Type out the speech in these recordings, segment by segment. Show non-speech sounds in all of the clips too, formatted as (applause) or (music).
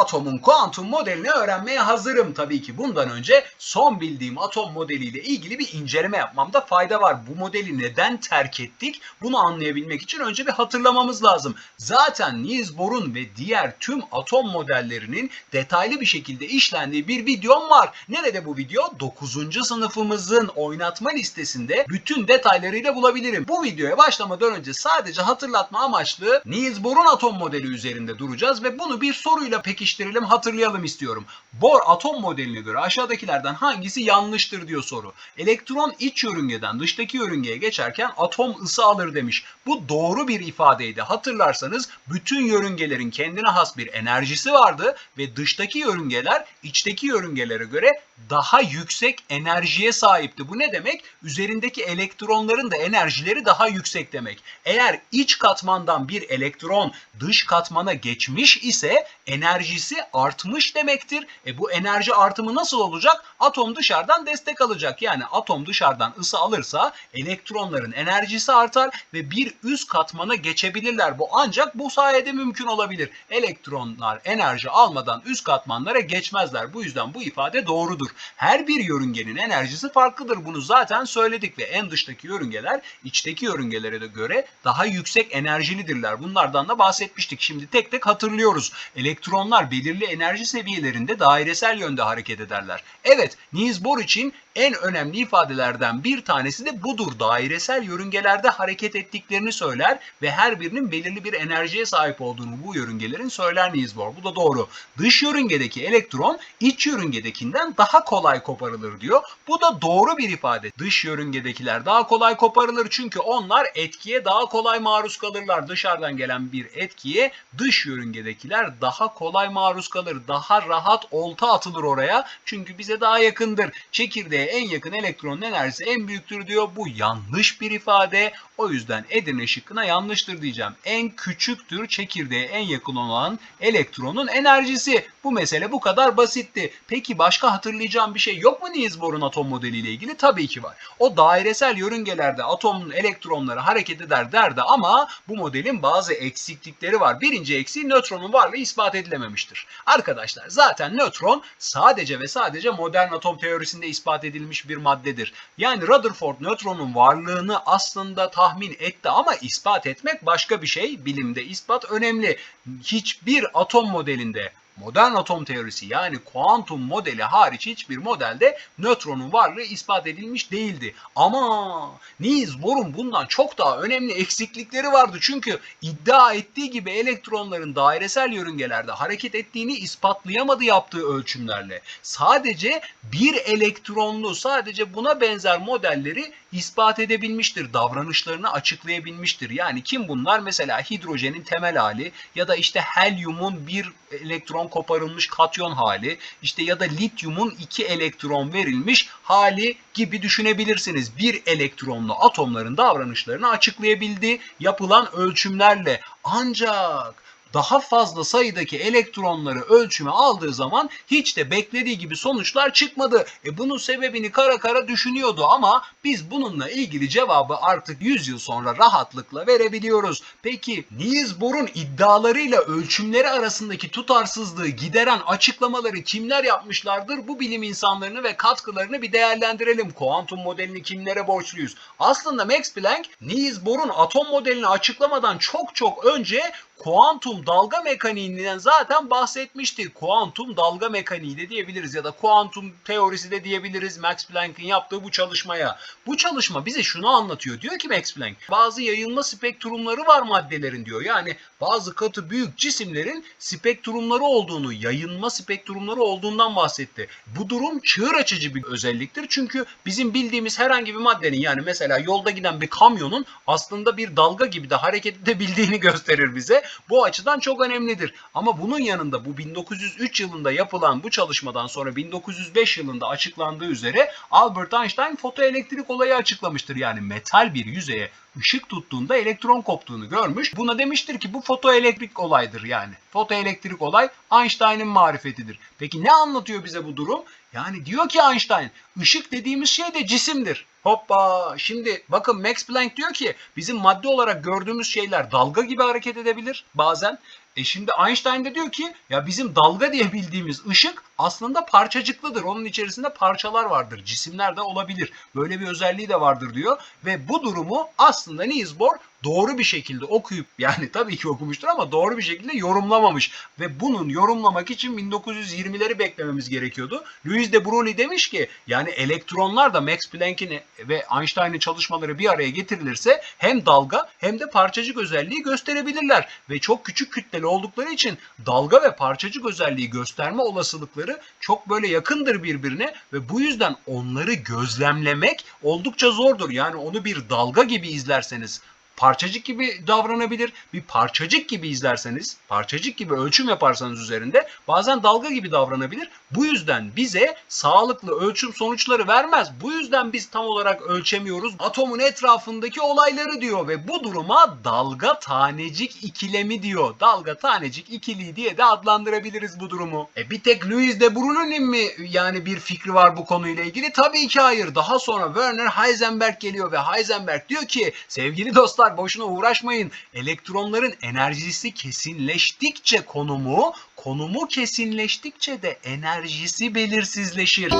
Atomun kuantum modelini öğrenmeye hazırım. Tabii ki bundan önce son bildiğim atom modeliyle ilgili bir inceleme yapmamda fayda var. Bu modeli neden terk ettik? Bunu anlayabilmek için önce bir hatırlamamız lazım. Zaten Niels Bohr'un ve diğer tüm atom modellerinin detaylı bir şekilde işlendiği bir videom var. Nerede bu video? 9. sınıfımızın oynatma listesinde bütün detaylarıyla bulabilirim. Bu videoya başlamadan önce sadece hatırlatma amaçlı Niels Bohr'un atom modeli üzerinde duracağız ve bunu bir soruyla pekiştirelim, hatırlayalım istiyorum. Bohr atom modeline göre aşağıdakilerden hangisi yanlıştır diyor soru. Elektron iç yörüngeden dıştaki yörüngeye geçerken atom ısı alır demiş. Bu doğru bir ifadeydi. Hatırlarsanız bütün yörüngelerin kendine has bir enerjisi vardı ve dıştaki yörüngeler içteki yörüngelere göre daha yüksek enerjiye sahipti. Bu ne demek? Üzerindeki elektronların da enerjileri daha yüksek demek. Eğer iç katmandan bir elektron dış katmana geçmiş ise enerjisi artmış demektir. E bu enerji artımı nasıl olacak? Atom dışarıdan destek alacak. Yani atom dışarıdan ısı alırsa elektronların enerjisi artar ve bir üst katmana geçebilirler. Bu ancak bu sayede mümkün olabilir. Elektronlar enerji almadan üst katmanlara geçmezler. Bu yüzden bu ifade doğrudur. Her bir yörüngenin enerjisi farklıdır. Bunu zaten söyledik ve en dıştaki yörüngeler içteki yörüngelere de göre daha yüksek enerjilidirler. Bunlardan da bahsetmiştik. Şimdi tek tek hatırlıyoruz. Elektronlar belirli enerji seviyelerinde dairesel yönde hareket ederler. Evet, Niels Bohr için en önemli ifadelerden bir tanesi de budur. Dairesel yörüngelerde hareket ettiklerini söyler ve her birinin belirli bir enerjiye sahip olduğunu bu yörüngelerin söyler Niels. Bu da doğru. Dış yörüngedeki elektron iç yörüngedekinden daha kolay koparılır diyor. Bu da doğru bir ifade. Dış yörüngedekiler daha kolay koparılır çünkü onlar etkiye daha kolay maruz kalırlar. Dışarıdan gelen bir etkiye dış yörüngedekiler daha kolay maruz kalır. Daha rahat olta atılır oraya. Çünkü bize daha yakındır. Çekirdeğe en yakın elektronun enerjisi en büyüktür diyor. Bu yanlış bir ifade. O yüzden Edirne şıkkına yanlıştır diyeceğim. En küçüktür çekirdeğe en yakın olan elektronun enerjisi. Bu mesele bu kadar basitti. Peki başka hatırlayacağım bir şey yok mu Niels Bohr'un atom modeliyle ilgili? Tabii ki var. O dairesel yörüngelerde atomun elektronları hareket eder derdi ama bu modelin bazı eksiklikleri var. Birinci eksiği nötronun varlığı ispat edilememiştir. Arkadaşlar zaten nötron sadece ve sadece modern atom teorisinde ispat edilmiş bir maddedir. Yani Rutherford nötronun varlığını aslında tahmin etti ama ispat etmek başka bir şey. Bilimde ispat önemli. Hiçbir atom modelinde modern atom teorisi yani kuantum modeli hariç hiçbir modelde nötronun varlığı ispat edilmiş değildi. Ama Niels Bohr'un bundan çok daha önemli eksiklikleri vardı. Çünkü iddia ettiği gibi elektronların dairesel yörüngelerde hareket ettiğini ispatlayamadı yaptığı ölçümlerle. Sadece bir elektronlu sadece buna benzer modelleri ispat edebilmiştir. Davranışlarını açıklayabilmiştir. Yani kim bunlar? Mesela hidrojenin temel hali ya da işte helyumun bir elektron koparılmış katyon hali işte ya da lityumun iki elektron verilmiş hali gibi düşünebilirsiniz. Bir elektronlu atomların davranışlarını açıklayabildi yapılan ölçümlerle. Ancak daha fazla sayıdaki elektronları ölçüme aldığı zaman hiç de beklediği gibi sonuçlar çıkmadı. E bunun sebebini kara kara düşünüyordu ama biz bununla ilgili cevabı artık 100 yıl sonra rahatlıkla verebiliyoruz. Peki Niels Bohr'un iddialarıyla ölçümleri arasındaki tutarsızlığı gideren açıklamaları kimler yapmışlardır? Bu bilim insanlarını ve katkılarını bir değerlendirelim. Kuantum modelini kimlere borçluyuz? Aslında Max Planck Niels Bohr'un atom modelini açıklamadan çok çok önce kuantum dalga mekaniğinden zaten bahsetmişti. Kuantum dalga mekaniği de diyebiliriz ya da kuantum teorisi de diyebiliriz Max Planck'in yaptığı bu çalışmaya. Bu çalışma bize şunu anlatıyor. Diyor ki Max Planck bazı yayılma spektrumları var maddelerin diyor. Yani bazı katı büyük cisimlerin spektrumları olduğunu, yayılma spektrumları olduğundan bahsetti. Bu durum çığır açıcı bir özelliktir. Çünkü bizim bildiğimiz herhangi bir maddenin yani mesela yolda giden bir kamyonun aslında bir dalga gibi de hareket edebildiğini gösterir bize. Bu açıdan çok önemlidir. Ama bunun yanında bu 1903 yılında yapılan bu çalışmadan sonra 1905 yılında açıklandığı üzere Albert Einstein fotoelektrik olayı açıklamıştır. Yani metal bir yüzeye ışık tuttuğunda elektron koptuğunu görmüş. Buna demiştir ki bu fotoelektrik olaydır yani. Fotoelektrik olay Einstein'ın marifetidir. Peki ne anlatıyor bize bu durum? Yani diyor ki Einstein ışık dediğimiz şey de cisimdir. Hoppa şimdi bakın Max Planck diyor ki bizim madde olarak gördüğümüz şeyler dalga gibi hareket edebilir bazen. E şimdi Einstein de diyor ki ya bizim dalga diye bildiğimiz ışık aslında parçacıklıdır. Onun içerisinde parçalar vardır. Cisimler de olabilir. Böyle bir özelliği de vardır diyor. Ve bu durumu aslında Niels Bohr doğru bir şekilde okuyup (laughs) yani tabii ki okumuştur ama doğru bir şekilde yorumlamamış. Ve bunun yorumlamak için 1920'leri beklememiz gerekiyordu. Louis de Broglie demiş ki yani elektronlar da Max Planck'in ve Einstein'ın çalışmaları bir araya getirilirse hem dalga hem de parçacık özelliği gösterebilirler. Ve çok küçük kütleli oldukları için dalga ve parçacık özelliği gösterme olasılıkları çok böyle yakındır birbirine ve bu yüzden onları gözlemlemek oldukça zordur. Yani onu bir dalga gibi izlerseniz parçacık gibi davranabilir. Bir parçacık gibi izlerseniz, parçacık gibi ölçüm yaparsanız üzerinde bazen dalga gibi davranabilir. Bu yüzden bize sağlıklı ölçüm sonuçları vermez. Bu yüzden biz tam olarak ölçemiyoruz. Atomun etrafındaki olayları diyor ve bu duruma dalga tanecik ikilemi diyor. Dalga tanecik ikiliği diye de adlandırabiliriz bu durumu. E bir tek Louis de Broglie'nin mi yani bir fikri var bu konuyla ilgili? Tabii ki hayır. Daha sonra Werner Heisenberg geliyor ve Heisenberg diyor ki sevgili dostlar boşuna uğraşmayın. Elektronların enerjisi kesinleştikçe konumu, konumu kesinleştikçe de enerjisi belirsizleşir.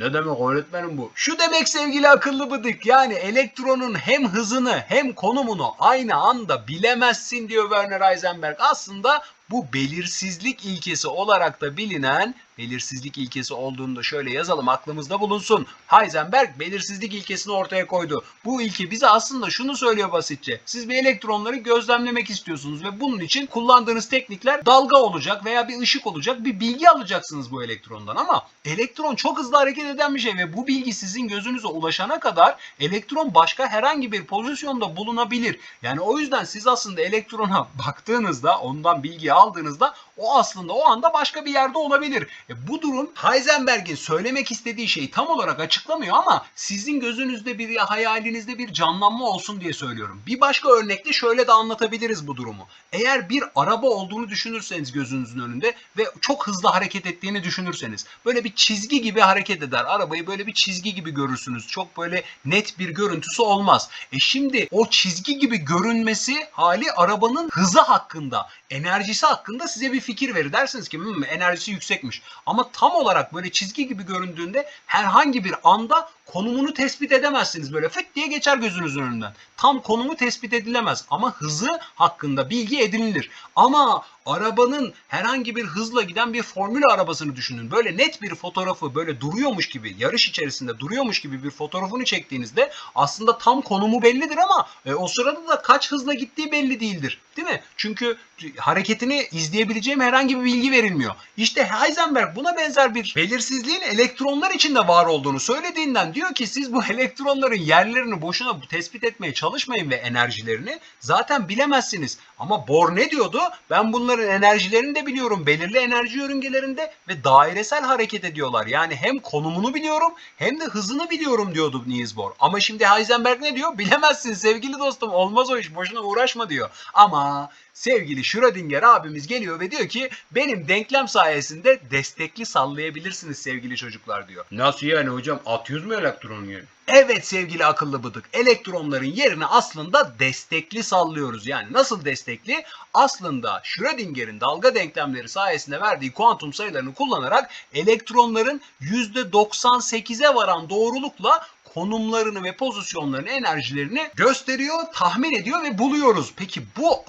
Ne demek öğretmenim bu? Şu demek sevgili akıllı bıdık yani elektronun hem hızını hem konumunu aynı anda bilemezsin diyor Werner Heisenberg. Aslında bu belirsizlik ilkesi olarak da bilinen belirsizlik ilkesi olduğunu da şöyle yazalım aklımızda bulunsun. Heisenberg belirsizlik ilkesini ortaya koydu. Bu ilke bize aslında şunu söylüyor basitçe. Siz bir elektronları gözlemlemek istiyorsunuz ve bunun için kullandığınız teknikler dalga olacak veya bir ışık olacak bir bilgi alacaksınız bu elektrondan ama elektron çok hızlı hareket eden bir şey ve bu bilgi sizin gözünüze ulaşana kadar elektron başka herhangi bir pozisyonda bulunabilir. Yani o yüzden siz aslında elektrona (laughs) baktığınızda ondan bilgi aldığınızda o aslında o anda başka bir yerde olabilir. E bu durum Heisenberg'in söylemek istediği şeyi tam olarak açıklamıyor ama sizin gözünüzde bir hayalinizde bir canlanma olsun diye söylüyorum. Bir başka örnekte şöyle de anlatabiliriz bu durumu. Eğer bir araba olduğunu düşünürseniz gözünüzün önünde ve çok hızlı hareket ettiğini düşünürseniz böyle bir çizgi gibi hareket eder. Arabayı böyle bir çizgi gibi görürsünüz. Çok böyle net bir görüntüsü olmaz. E şimdi o çizgi gibi görünmesi hali arabanın hızı hakkında, enerjisi hakkında size bir fikir verir. Dersiniz ki hmm, enerjisi yüksekmiş. Ama tam olarak böyle çizgi gibi göründüğünde herhangi bir anda konumunu tespit edemezsiniz. Böyle fıt diye geçer gözünüzün önünden. Tam konumu tespit edilemez ama hızı hakkında bilgi edinilir. Ama arabanın herhangi bir hızla giden bir formül arabasını düşünün. Böyle net bir fotoğrafı böyle duruyormuş gibi, yarış içerisinde duruyormuş gibi bir fotoğrafını çektiğinizde aslında tam konumu bellidir ama e, o sırada da kaç hızla gittiği belli değildir. Değil mi? Çünkü hareketini izleyebileceğim herhangi bir bilgi verilmiyor. İşte Heisenberg buna benzer bir belirsizliğin elektronlar içinde var olduğunu söylediğinden diyor ki siz bu (laughs) elektronların yerlerini boşuna tespit etmeye çalışmayın ve enerjilerini zaten bilemezsiniz. Ama Bohr ne diyordu? Ben bunların enerjilerini de biliyorum. Belirli enerji yörüngelerinde ve dairesel hareket ediyorlar. Yani hem konumunu biliyorum hem de hızını biliyorum diyordu Niels Bohr. Ama şimdi Heisenberg ne diyor? Bilemezsin sevgili dostum. Olmaz o iş. Boşuna uğraşma diyor. Ama sevgili Schrödinger abimiz geliyor ve diyor ki benim denklem sayesinde destekli sallayabilirsiniz sevgili çocuklar diyor. Nasıl yani hocam? Atıyoruz mu elektronun yerini? Evet sevgili akıllı bıdık. Elektronların yerini aslında destekli sallıyoruz. Yani nasıl destekli? Aslında Schrödinger'in dalga denklemleri sayesinde verdiği kuantum sayılarını kullanarak elektronların %98'e varan doğrulukla konumlarını ve pozisyonlarını, enerjilerini gösteriyor, tahmin ediyor ve buluyoruz. Peki bu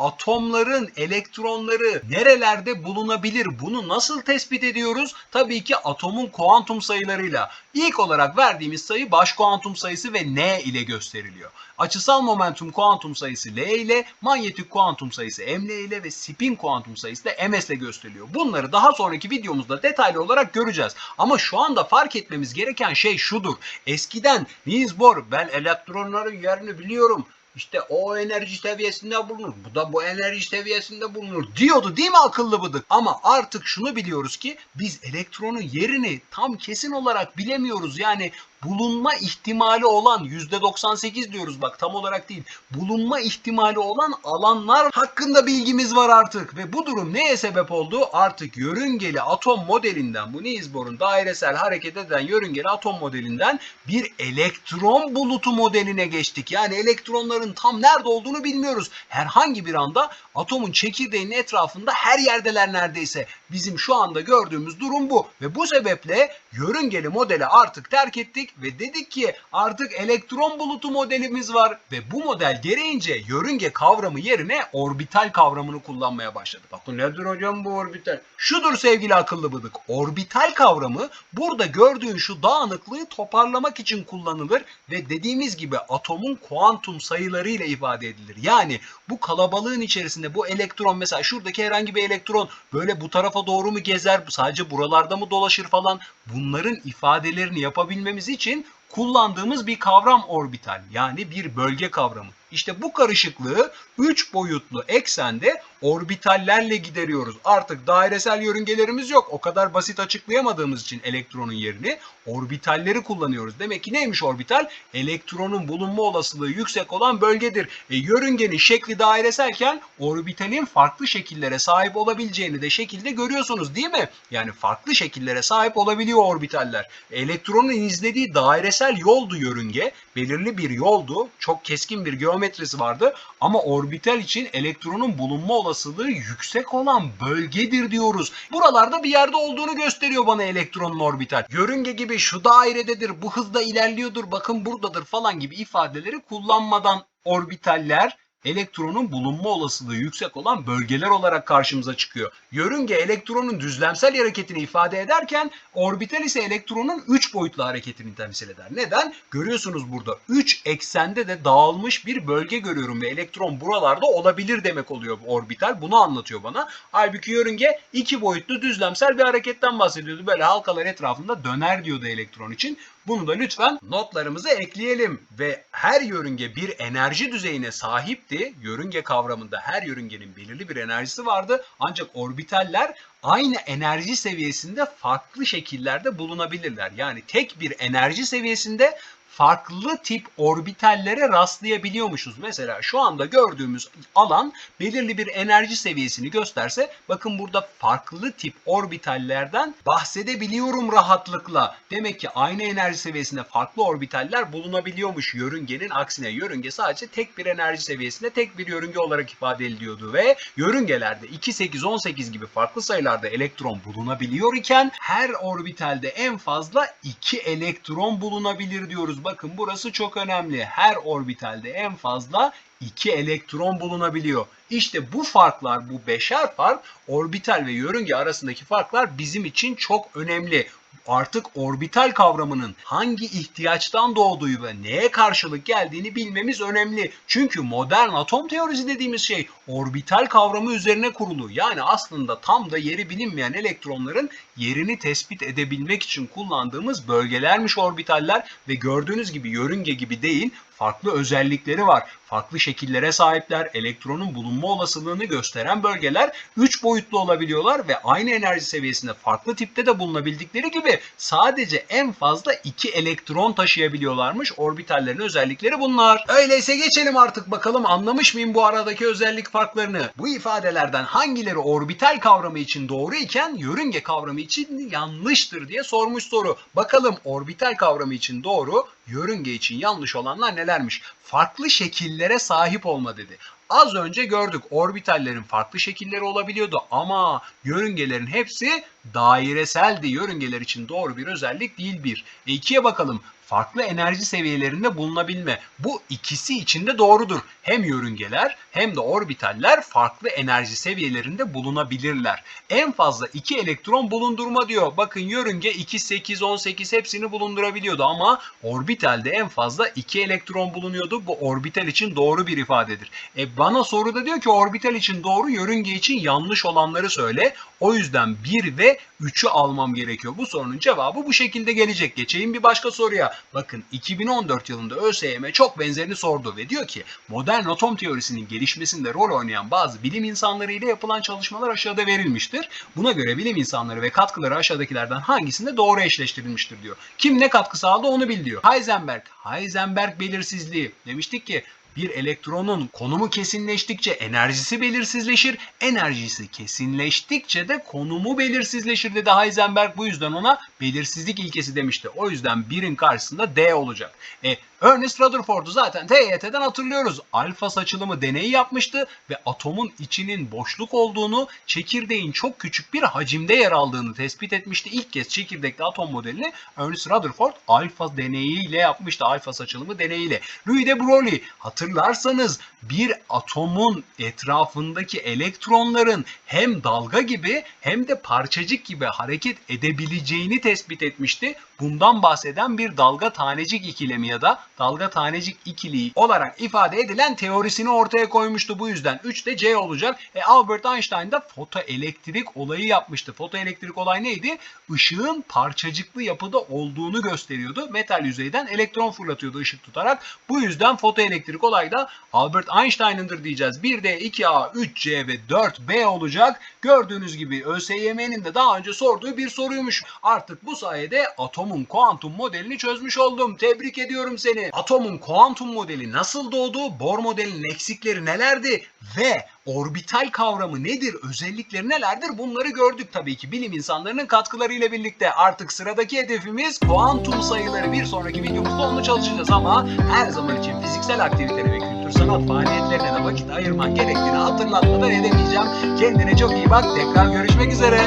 atomların elektronları nerelerde bulunabilir? Bunu nasıl tespit ediyoruz? Tabii ki atomun kuantum sayılarıyla. İlk olarak verdiğimiz sayı baş kuantum sayısı ve n ile gösteriliyor. Açısal momentum kuantum sayısı L ile, manyetik kuantum sayısı ML ile ve spin kuantum sayısı da MS ile gösteriliyor. Bunları daha sonraki videomuzda detaylı olarak göreceğiz. Ama şu anda fark etmemiz gereken şey şudur. Eskiden Niels Bohr ben elektronların yerini biliyorum. İşte o enerji seviyesinde bulunur. Bu da bu enerji seviyesinde bulunur diyordu değil mi akıllı bıdık? Ama artık şunu biliyoruz ki biz elektronun yerini tam kesin olarak bilemiyoruz. Yani bulunma ihtimali olan %98 diyoruz bak tam olarak değil. Bulunma ihtimali olan alanlar hakkında bilgimiz var artık ve bu durum neye sebep oldu? Artık yörüngeli atom modelinden bu Niels dairesel hareket eden yörüngeli atom modelinden bir elektron bulutu modeline geçtik. Yani elektronların tam nerede olduğunu bilmiyoruz. Herhangi bir anda atomun çekirdeğinin etrafında her yerdeler neredeyse. Bizim şu anda gördüğümüz durum bu ve bu sebeple yörüngeli modeli artık terk ettik ve dedik ki artık elektron bulutu modelimiz var ve bu model gereğince yörünge kavramı yerine orbital kavramını kullanmaya başladık. Bakın nedir hocam bu orbital? Şudur sevgili akıllı bıdık. Orbital kavramı burada gördüğün şu dağınıklığı toparlamak için kullanılır ve dediğimiz gibi atomun kuantum sayılarıyla ifade edilir. Yani bu kalabalığın içerisinde bu elektron mesela şuradaki herhangi bir elektron böyle bu tarafa doğru mu gezer sadece buralarda mı dolaşır falan bunların ifadelerini yapabilmemiz için kullandığımız bir kavram orbital yani bir bölge kavramı. İşte bu karışıklığı 3 boyutlu eksende orbitallerle gideriyoruz. Artık dairesel yörüngelerimiz yok. O kadar basit açıklayamadığımız için elektronun yerini orbitalleri kullanıyoruz. Demek ki neymiş orbital? Elektronun bulunma olasılığı yüksek olan bölgedir. E, yörüngenin şekli daireselken orbitalin farklı şekillere sahip olabileceğini de şekilde görüyorsunuz değil mi? Yani farklı şekillere sahip olabiliyor orbitaller. Elektronun izlediği dairesel yoldu yörünge. Belirli bir yoldu. Çok keskin bir geometrisi vardı. Ama orbital için elektronun bulunma olasılığı yüksek olan bölgedir diyoruz. Buralarda bir yerde olduğunu gösteriyor bana elektronun orbital. Yörünge gibi şu dairededir, bu hızda ilerliyordur, bakın buradadır falan gibi ifadeleri kullanmadan orbitaller elektronun bulunma olasılığı yüksek olan bölgeler olarak karşımıza çıkıyor. Yörünge elektronun düzlemsel hareketini ifade ederken orbital ise elektronun 3 boyutlu hareketini temsil eder. Neden? Görüyorsunuz burada 3 eksende de dağılmış bir bölge görüyorum ve elektron buralarda olabilir demek oluyor bu orbital. Bunu anlatıyor bana. Halbuki yörünge 2 boyutlu düzlemsel bir hareketten bahsediyordu. Böyle halkalar etrafında döner diyordu elektron için. Bunu da lütfen notlarımıza ekleyelim ve her yörünge bir enerji düzeyine sahipti. Yörünge kavramında her yörüngenin belirli bir enerjisi vardı. Ancak orbitaller aynı enerji seviyesinde farklı şekillerde bulunabilirler. Yani tek bir enerji seviyesinde farklı tip orbitallere rastlayabiliyormuşuz. Mesela şu anda gördüğümüz alan belirli bir enerji seviyesini gösterse bakın burada farklı tip orbitallerden bahsedebiliyorum rahatlıkla. Demek ki aynı enerji seviyesinde farklı orbitaller bulunabiliyormuş yörüngenin aksine. Yörünge sadece tek bir enerji seviyesinde tek bir yörünge olarak ifade ediliyordu ve yörüngelerde 2, 8, 18 gibi farklı sayılarda elektron bulunabiliyor iken her orbitalde en fazla 2 elektron bulunabilir diyoruz. Bakın burası çok önemli. Her orbitalde en fazla 2 elektron bulunabiliyor. İşte bu farklar, bu beşer fark orbital ve yörünge arasındaki farklar bizim için çok önemli artık orbital kavramının hangi ihtiyaçtan doğduğu ve neye karşılık geldiğini bilmemiz önemli. Çünkü modern atom teorisi dediğimiz şey orbital kavramı üzerine kurulu. Yani aslında tam da yeri bilinmeyen elektronların yerini tespit edebilmek için kullandığımız bölgelermiş orbitaller ve gördüğünüz gibi yörünge gibi değil farklı özellikleri var. Farklı şekillere sahipler, elektronun bulunma olasılığını gösteren bölgeler 3 boyutlu olabiliyorlar ve aynı enerji seviyesinde farklı tipte de bulunabildikleri gibi sadece en fazla 2 elektron taşıyabiliyorlarmış. Orbitallerin özellikleri bunlar. Öyleyse geçelim artık bakalım anlamış mıyım bu aradaki özellik farklarını? Bu ifadelerden hangileri orbital kavramı için doğru iken yörünge kavramı için yanlıştır diye sormuş soru. Bakalım orbital kavramı için doğru, yörünge için yanlış olanlar nelermiş? Farklı şekillere sahip olma dedi. Az önce gördük orbitallerin farklı şekilleri olabiliyordu ama yörüngelerin hepsi daireseldi. Yörüngeler için doğru bir özellik değil bir. E ikiye bakalım farklı enerji seviyelerinde bulunabilme. Bu ikisi için de doğrudur. Hem yörüngeler hem de orbitaller farklı enerji seviyelerinde bulunabilirler. En fazla 2 elektron bulundurma diyor. Bakın yörünge 2, 8, 18 hepsini bulundurabiliyordu ama orbitalde en fazla 2 elektron bulunuyordu. Bu orbital için doğru bir ifadedir. E bana soruda diyor ki orbital için doğru, yörünge için yanlış olanları söyle. O yüzden 1 ve ve 3'ü almam gerekiyor. Bu sorunun cevabı bu şekilde gelecek. Geçeyim bir başka soruya. Bakın 2014 yılında ÖSYM çok benzerini sordu ve diyor ki modern atom teorisinin gelişmesinde rol oynayan bazı bilim insanları ile yapılan çalışmalar aşağıda verilmiştir. Buna göre bilim insanları ve katkıları aşağıdakilerden hangisinde doğru eşleştirilmiştir diyor. Kim ne katkı sağladı onu bil diyor. Heisenberg, Heisenberg belirsizliği. Demiştik ki bir elektronun konumu kesinleştikçe enerjisi belirsizleşir. Enerjisi kesinleştikçe de konumu belirsizleşir dedi Heisenberg. Bu yüzden ona belirsizlik ilkesi demişti. O yüzden birin karşısında D olacak. E, Ernest Rutherford'u zaten TYT'den hatırlıyoruz. Alfa saçılımı deneyi yapmıştı ve atomun içinin boşluk olduğunu, çekirdeğin çok küçük bir hacimde yer aldığını tespit etmişti. İlk kez çekirdekli atom modelini Ernest Rutherford alfa deneyiyle yapmıştı. Alfa saçılımı deneyiyle. Louis de Broglie hatırlarsanız bir atomun etrafındaki elektronların hem dalga gibi hem de parçacık gibi hareket edebileceğini tespit etmişti. Bundan bahseden bir dalga tanecik ikilemi ya da dalga tanecik ikiliği olarak ifade edilen teorisini ortaya koymuştu. Bu yüzden 3 de C olacak. E, Albert Einstein da fotoelektrik olayı yapmıştı. Fotoelektrik olay neydi? Işığın parçacıklı yapıda olduğunu gösteriyordu. Metal yüzeyden elektron fırlatıyordu ışık tutarak. Bu yüzden fotoelektrik olay da Albert Einstein'ındır diyeceğiz. 1D, 2A, 3C ve 4B olacak. Gördüğünüz gibi ÖSYM'nin de daha önce sorduğu bir soruymuş. Artık bu sayede atomun kuantum modelini çözmüş oldum. Tebrik ediyorum seni. Atomun kuantum modeli nasıl doğdu? Bohr modelinin eksikleri nelerdi? Ve orbital kavramı nedir? Özellikleri nelerdir? Bunları gördük tabii ki bilim insanlarının katkılarıyla birlikte. Artık sıradaki hedefimiz kuantum sayıları. Bir sonraki videomuzda onu çalışacağız ama her zaman için fiziksel aktiviteleri ve kültür sanat faaliyetlerine de vakit ayırman gerektiğini hatırlatmadan edemeyeceğim. Kendine çok iyi bak. Tekrar görüşmek üzere.